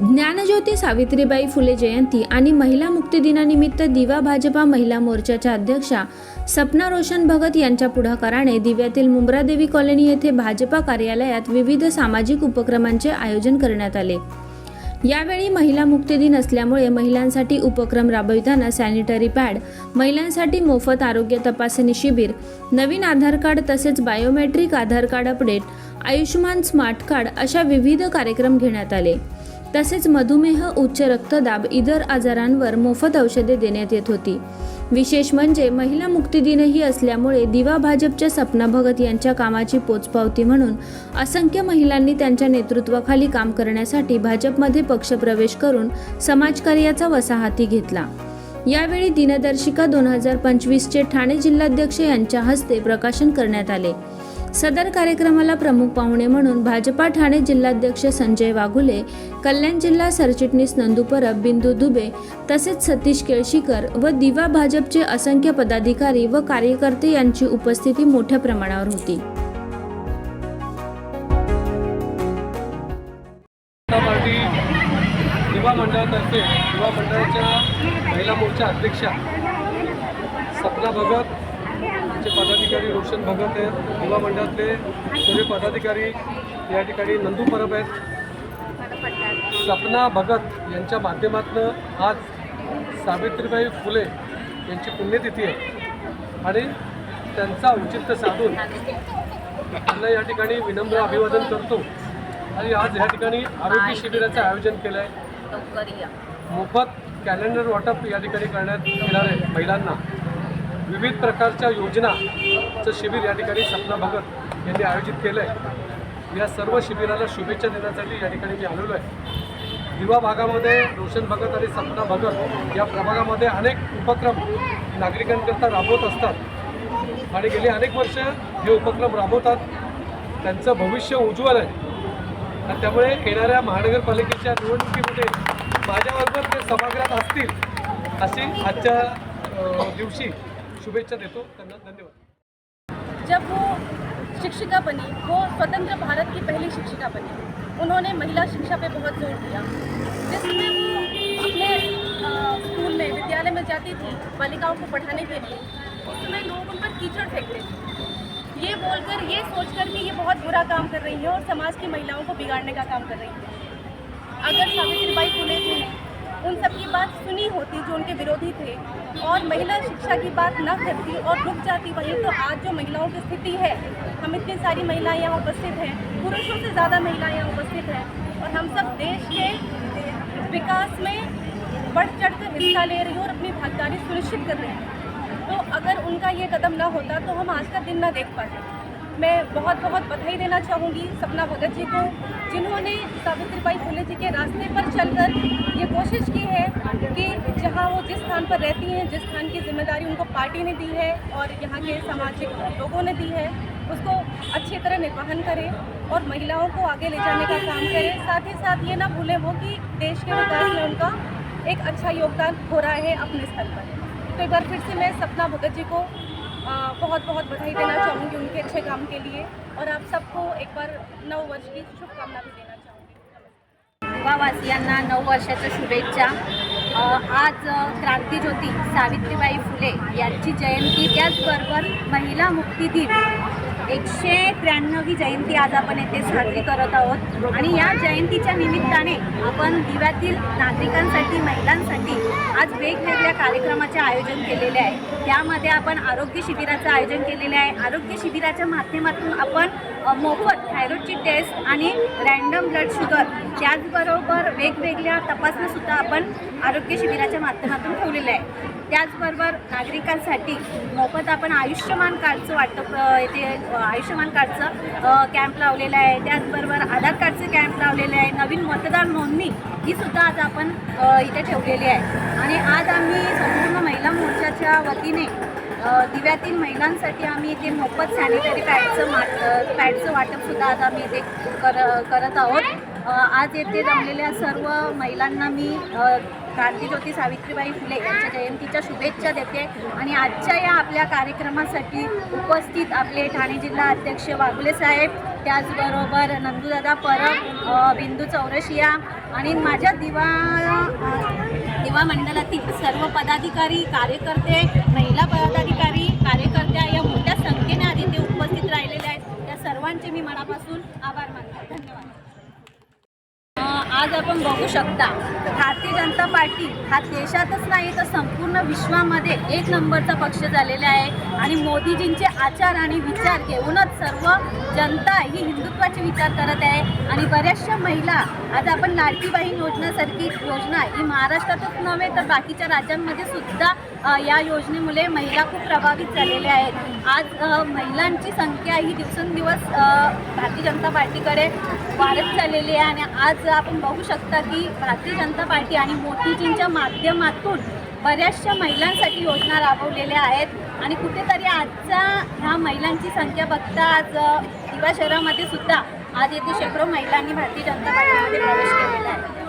ज्ञानज्योती सावित्रीबाई फुले जयंती आणि महिला मुक्ती दिनानिमित्त दिवा भाजपा महिला मोर्चाच्या अध्यक्षा सपना रोशन भगत यांच्या पुढाकाराने दिव्यातील मुंब्रादेवी कॉलनी येथे भाजपा कार्यालयात विविध सामाजिक उपक्रमांचे आयोजन करण्यात आले. यावेळी महिला मुक्ती दिन असल्यामुळे महिलांसाठी उपक्रम राबविताना सॅनिटरी पॅड महिलांसाठी मोफत आरोग्य तपासणी शिबिर नवीन आधार कार्ड तसेच biometric Aadhaar card update Ayushman smart card अशा विविध कार्यक्रम घेण्यात आले. तसेच मधुमेह उच्च रक्तदाब इतर आजारांवर मोफत औषधे देण्यात येत होती. विशेष म्हणजे महिला मुक्ती दिनही असल्यामुळे दिवा भाजपच्या सपना भगत यांच्या कामाची पोचपावती म्हणून असंख्य महिलांनी त्यांच्या नेतृत्वाखाली काम करण्यासाठी भाजपमध्ये पक्षप्रवेश करून समाजकार्याचा वसाहती घेतला. यावेळी दिनदर्शिका दोन हजार पंचवीसचे ठाणे जिल्हाध्यक्ष यांच्या हस्ते प्रकाशन करण्यात आले. सदर कार्यक्रमाला प्रमुख पाहुणे म्हणून भाजपा ठाणे जिल्हाध्यक्ष संजय वाघुले कल्याण जिल्हा सरचिटणीस नंदू परब बिंदू दुबे तसेच सतीश केळशीकर व दिवा भाजपचे असंख्य पदाधिकारी व कार्यकर्ते यांची उपस्थिती मोठ्या प्रमाणावर होती. युवा मंडळातर्फे युवा मंडळाच्या महिला मोर्चा अध्यक्षा सपना भगत आमचे पदाधिकारी रोशन भगत आहेत. युवा मंडळातले सगळे पदाधिकारी या ठिकाणी नंदू परब आहेत. सपना भगत यांच्या माध्यमातून आज सावित्रीबाई फुले यांची पुण्यतिथी आहे. आणि त्यांचा औचित्य साधून त्यांना या ठिकाणी विनम्र अभिवादन करतो. आणि आज या ठिकाणी आरोग्य शिबिराचं आयोजन केलं आहे मोफत कॅलेंडर वाटप या ठिकाणी करण्यात येणार आहे महिलांना. विविध प्रकारच्या योजनाचं शिबिर या ठिकाणी सपना भगत यांनी आयोजित केलं आहे या सर्व शिबिराला शुभेच्छा देण्यासाठी या ठिकाणी मी आलेलो आहे. दिवा भागामध्ये रोशन भगत आणि सपना भगत या प्रभागामध्ये अनेक उपक्रम नागरिकांकरता राबवत असतात. आणि गेली अनेक वर्ष हे उपक्रम राबवतात. त्यांचं भविष्य उज्ज्वल आहे. आणि त्यामुळे येणाऱ्या महानगरपालिकेच्या निवडणुकीमध्ये माझ्याबरोबर ते सभागृहात असतील अशी आजच्या दिवशी शुभेच्छा देतो. त्यांना धन्यवाद. जब वो शिक्षिका बनी, वो स्वतंत्र भारत की पहली शिक्षिका बनी। उन्होंने महिला शिक्षा पे बहुत ज़ोर दिया। जिसमें वो अपने स्कूल में, विद्यालय में जाती थी बालिकाओं को पढ़ाने के लिए, उस समय लोग उन पर कीचड़ फेंकते थे। ये बोलकर, ये सोचकर कि ये बहुत बुरा काम कर रही है और समाज की महिलाओं को बिगाड़ने का काम कर रही है। अगर सावित्रीबाई फुले जी ने उन सब की बात सुनी होती जो उनके विरोधी थे। और महिला शिक्षा की बात न करती और रुक जाती वहीं तो आज जो महिलाओं की स्थिति है, हम इतनी सारी महिलाएँ यहाँ उपस्थित हैं, पुरुषों से ज़्यादा महिलाएँ यहाँ उपस्थित हैं और हम सब देश के विकास में बढ़ चढ़ कर हिस्सा ले रही हैं और अपनी भागीदारी सुनिश्चित कर रही हैं। तो अगर उनका ये कदम ना होता तो हम आज का दिन ना देख पाते। मैं बहुत बहुत बधाई देना चाहूँगी सपना भगत जी को, जिन्होंने सावित्रीबाई फुले जी के रास्ते पर चलकर ये कोशिश की है कि जहाँ वो जिस स्थान पर रहती हैं, जिस स्थान की ज़िम्मेदारी उनको पार्टी ने दी है और यहाँ के सामाजिक लोगों ने दी है, उसको अच्छी तरह निर्वहन करें और महिलाओं को आगे ले जाने का काम करें। साथ ही साथ ये ना भूलें वो कि देश के विकास में उनका एक अच्छा योगदान हो रहा है अपने स्तर पर। तो एक बार फिर से मैं सपना भगत जी को बहुत बहुत बधाई देना चाहूँगी अच्छे काम के लिए और आप सबको एक बार नव वर्ष की शुभकामना भी देना चाहूँगी। युवावासियांना नऊ वर्षाच्या शुभेच्छा. आज अ, क्रांतीज्योती सावित्रीबाई फुले यांची जयंती. त्याचबरोबर महिला मुक्ती दिन. एकशे त्र्याण्णवी जयंती आज आपण येथे साजरी करत आहोत. आणि या जयंतीच्या निमित्ताने आपण दिव्यातील नागरिकांसाठी महिलांसाठी आज वेगवेगळ्या कार्यक्रमाचे आयोजन केलेले आहे. त्यामध्ये आपण आरोग्य शिबिराचं आयोजन केलेले आहे. आरोग्य शिबिराच्या माध्यमातून आपण मोफत थायरॉईडची टेस्ट आणि रँडम ब्लड शुगर त्याचबरोबर वेगवेगळ्या तपासण्यासुद्धा आपण आरोग्य शिबिराच्या माध्यमातून ठेवलेल्या आहे. त्याचबरोबर नागरिकांसाठी मोफत आपण आयुष्यमान कार्डचं वाटप येथे आयुष्यमान कार्डचं कॅम्प लावलेलं आहे. त्याचबरोबर आधार कार्डचे कॅम्प लावलेले आहे. नवीन मतदार नोंदणी ही सुद्धा आज आपण इथे ठेवलेली आहे. आणि आज आम्ही संपूर्ण महिला मोर्चाच्या वतीने दिव्यातील महिलांसाठी आम्ही इथे मोफत सॅनिटरी पॅडचं माट पॅडचं वाटपसुद्धा आज आम्ही इथे कर करत आहोत. आज येथे जमलेल्या सर्व महिलांना मी क्रांतीज्योती सावित्रीबाई फुले यांच्या जयंतीच्या शुभेच्छा देते. आणि आजच्या या आपल्या कार्यक्रमासाठी उपस्थित आपले ठाणे जिल्हा अध्यक्ष वाघुले साहेब त्याचबरोबर नंदूदादा परब बिंदू चौरशिया आणि माझ्या दिवा दिवा मंडळातील सर्व पदाधिकारी कार्यकर्ते महिला पदाधिकारी कार्यकर्त्या या मोठ्या संख्येने आधी ते उपस्थित राहिलेले आहेत. त्या सर्वांचे मी मनापासून आभार मानतो. धन्यवाद. आज आपण बघू शकता भारतीय जनता पार्टी हा देशातच नाही तर संपूर्ण विश्वामध्ये एक नंबरचा पक्ष झालेला आहे. आणि मोदीजींचे आचार आणि विचार घेऊनच सर्व जनता ही हिंदुत्वाचे विचार करत आहे. आणि बऱ्याचशा महिला आज आपण लाडकी बहीण योजनेसारखी योजना ही महाराष्ट्रातच नव्हे तर बाकीच्या राज्यांमध्ये सुद्धा या योजनेमुळे महिला खूप प्रभावित झालेल्या आहेत. आज महिलांची संख्या ही दिवसेंदिवस भारतीय जनता पार्टीकडे वाढत चाललेली आहे. आणि आज आपण बघू शकता की भारतीय जनता पार्टी आणि मोदीजींच्या माध्यमातून बऱ्याचशा महिलांसाठी योजना राबवलेल्या आहेत. आणि कुठेतरी आजचा ह्या महिलांची संख्या बघता आज दिवा शहरामध्ये सुद्धा आज येथे शेकडो महिलांनी भारतीय जनता पार्टीमध्ये प्रवेश केलेला आहे.